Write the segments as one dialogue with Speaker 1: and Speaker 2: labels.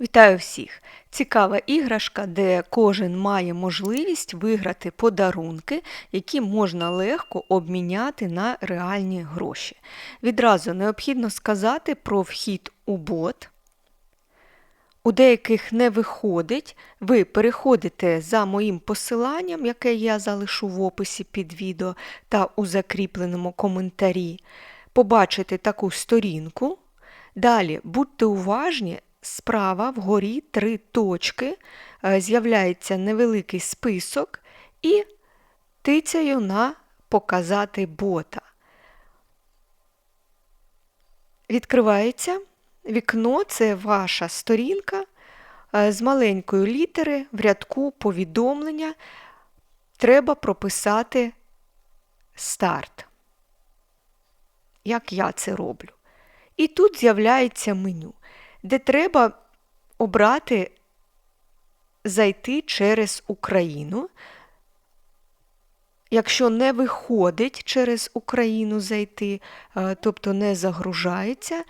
Speaker 1: Вітаю всіх! Цікава іграшка, де кожен має можливість виграти подарунки, які можна легко обміняти на реальні гроші. Відразу необхідно сказати про вхід у бот. У деяких не виходить, ви переходите за моїм посиланням, яке я залишу в описі під відео та у закріпленому коментарі. Побачите таку сторінку. Далі будьте уважні, справа вгорі три точки, е, з'являється невеликий список і тицяю на Показати бота. Відкривається вікно це ваша сторінка е, з маленької літери в рядку повідомлення. Треба прописати старт. Як я це роблю. І тут з'являється меню, де треба обрати зайти через Україну. Якщо не виходить через Україну зайти, е, тобто не загружається, е,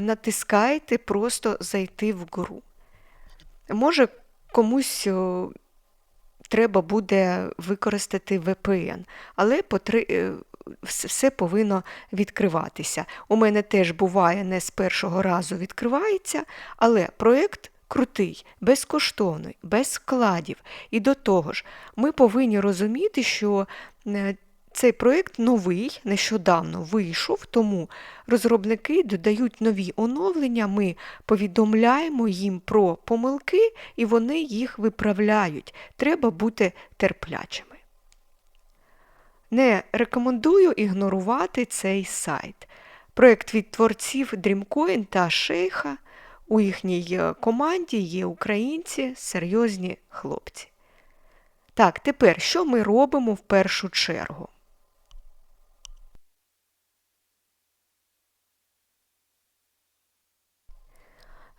Speaker 1: натискаєте просто зайти в гру. Може, комусь треба буде використати VPN, але е, все повинно відкриватися. У мене теж буває, не з першого разу відкривається, але проєкт крутий, безкоштовний, без складів. І до того ж, ми повинні розуміти, що е, цей проєкт новий, нещодавно вийшов, тому розробники додають нові оновлення, ми повідомляємо їм про помилки і вони їх виправляють. Треба бути терплячими. Не рекомендую ігнорувати цей сайт. Проєкт від творців Dreamcoin та Шейха. У їхній е, команді є українці, серйозні хлопці. Так, тепер що ми робимо в першу чергу?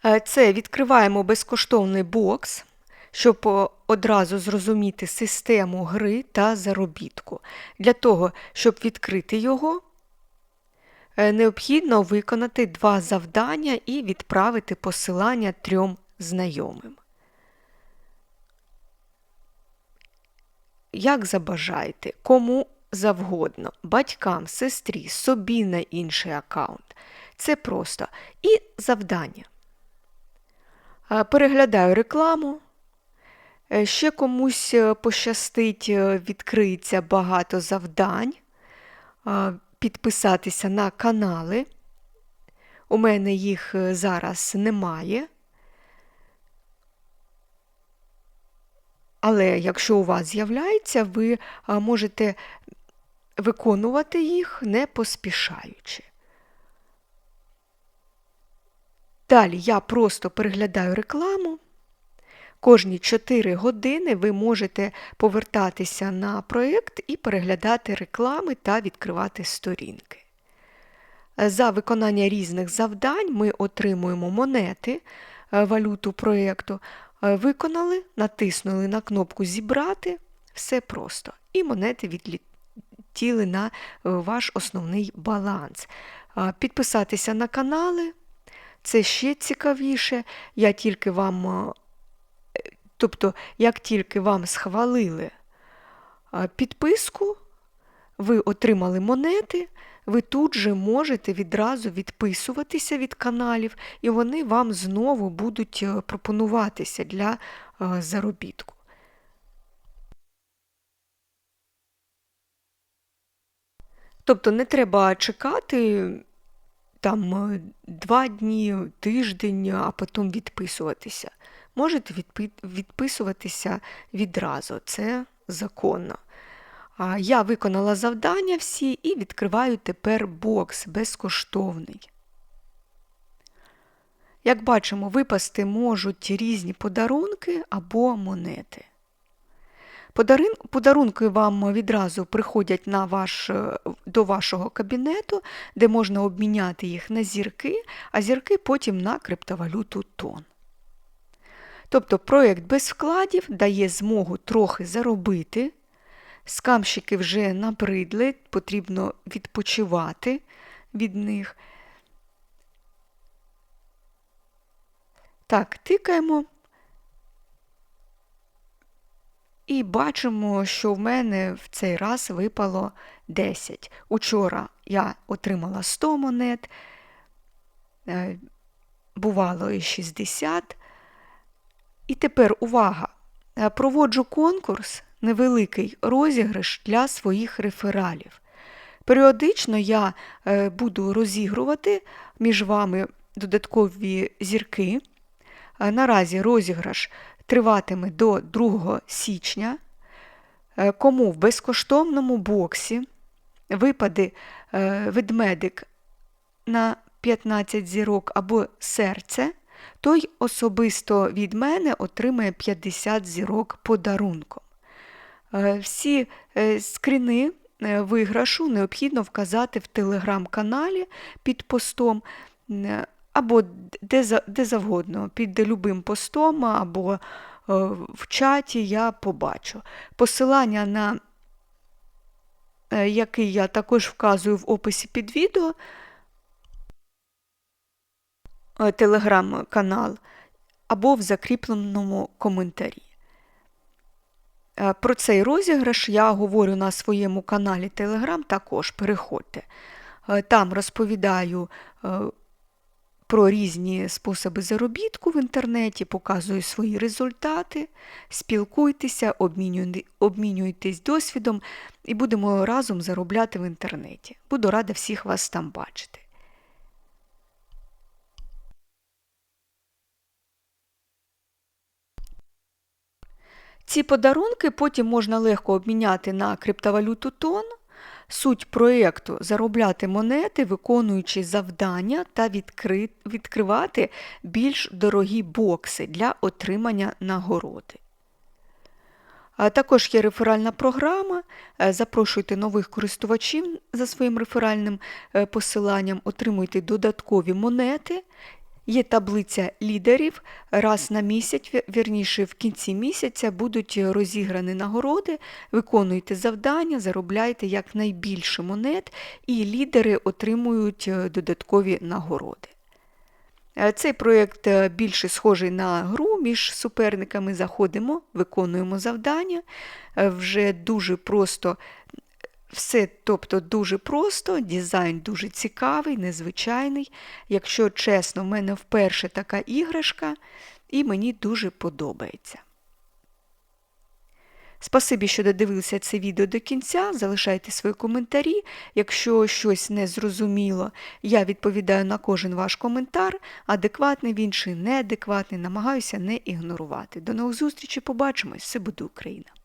Speaker 1: Е, це відкриваємо безкоштовний бокс, щоб е, одразу зрозуміти систему гри та заробітку. Для того, щоб відкрити його, е, необхідно виконати два завдання і відправити посилання трьом знайомим. Як забажаєте, кому завгодно, батькам, сестрі, собі на інший аккаунт. Це просто. І завдання. Переглядаю рекламу. Е, ще комусь е, пощастить, е, відкриється багато завдань, підписатися на канали. У мене їх зараз немає. Але якщо у вас з'являється, ви можете виконувати їх не поспішаючи. Далі я просто переглядаю рекламу. Кожні 4 години ви можете повертатися на проєкт і переглядати реклами та відкривати сторінки. За виконання різних завдань ми отримуємо монети, е, валюту проєкту. Е, виконали, натиснули на кнопку Зібрати, все просто. І монети відлетіли на е, ваш основний баланс. Підписатися на канали. Це ще цікавіше. Я тільки вам, тобто, як тільки вам схвалили підписку, ви отримали монети, ви тут же можете відразу відписуватися від каналів, і вони вам знову будуть е, пропонуватися для е, заробітку. Тобто не треба чекати там е, два дні, тиждень, а потім відписуватися. Можете відписуватися відразу, це законно. Я виконала завдання всі і відкриваю тепер бокс безкоштовний. Як бачимо, випасти можуть різні подарунки або монети. Подарунки вам відразу приходять на ваш, е, до вашого кабінету, де можна обміняти їх на зірки, а зірки потім на криптовалюту тон. Тобто проєкт без вкладів дає змогу трохи заробити. Скамщики вже набридли, потрібно відпочивати від них. Так, тикаємо. І бачимо, що в мене в цей раз випало 10. Учора я отримала 100 монет, е, бувало і 60. І тепер увага! Е, Проводжу конкурс, невеликий розіграш для своїх рефералів. Періодично я е, буду розігрувати між вами додаткові зірки. Е, Наразі розіграш триватиме до 2 січня. Кому в безкоштовному боксі випаде ведмедик на 15 зірок або серце, той особисто від мене отримає 50 зірок подарунком. Е, Всі е, скріни е, виграшу необхідно вказати в телеграм-каналі під постом або де, де завгодно, під любим постом або в чаті я побачу. Посилання на який я також вказую в описі під відео, телеграм-канал, або в закріпленому коментарі. Е, Про цей розіграш я говорю на своєму каналі Телеграм, також переходьте. Е, Там розповідаю е, про різні способи заробітку в інтернеті, показую свої результати, спілкуйтеся, обмінюйтесь досвідом і будемо разом заробляти в інтернеті. Буду рада всіх вас там бачити. Ці подарунки потім можна легко обміняти на криптовалюту тон. Суть проєкту заробляти монети, виконуючи завдання та відкри... відкривати більш дорогі бокси для отримання нагороди. А Також є реферальна програма. Е, Запрошуйте нових користувачів за своїм реферальним е, посиланням, отримуйте додаткові монети. Є таблиця лідерів. Раз на місяць, ві- вірніше, в кінці місяця будуть розіграні нагороди. Виконуйте завдання, заробляйте якнайбільше монет, і лідери отримують е, додаткові нагороди. Е, Цей проєкт е, більше схожий на гру між суперниками. Заходимо, виконуємо завдання. Вже дуже просто все, тобто дуже просто, дизайн дуже цікавий, незвичайний. Якщо чесно, в мене вперше така іграшка, і мені дуже подобається. Спасибі, що додивилися це відео до кінця. Залишайте свої коментарі. Якщо щось не зрозуміло, я відповідаю на кожен ваш коментар. Адекватний він чи неадекватний, намагаюся не ігнорувати. До нових зустрічей, побачимось! Все буде Україна!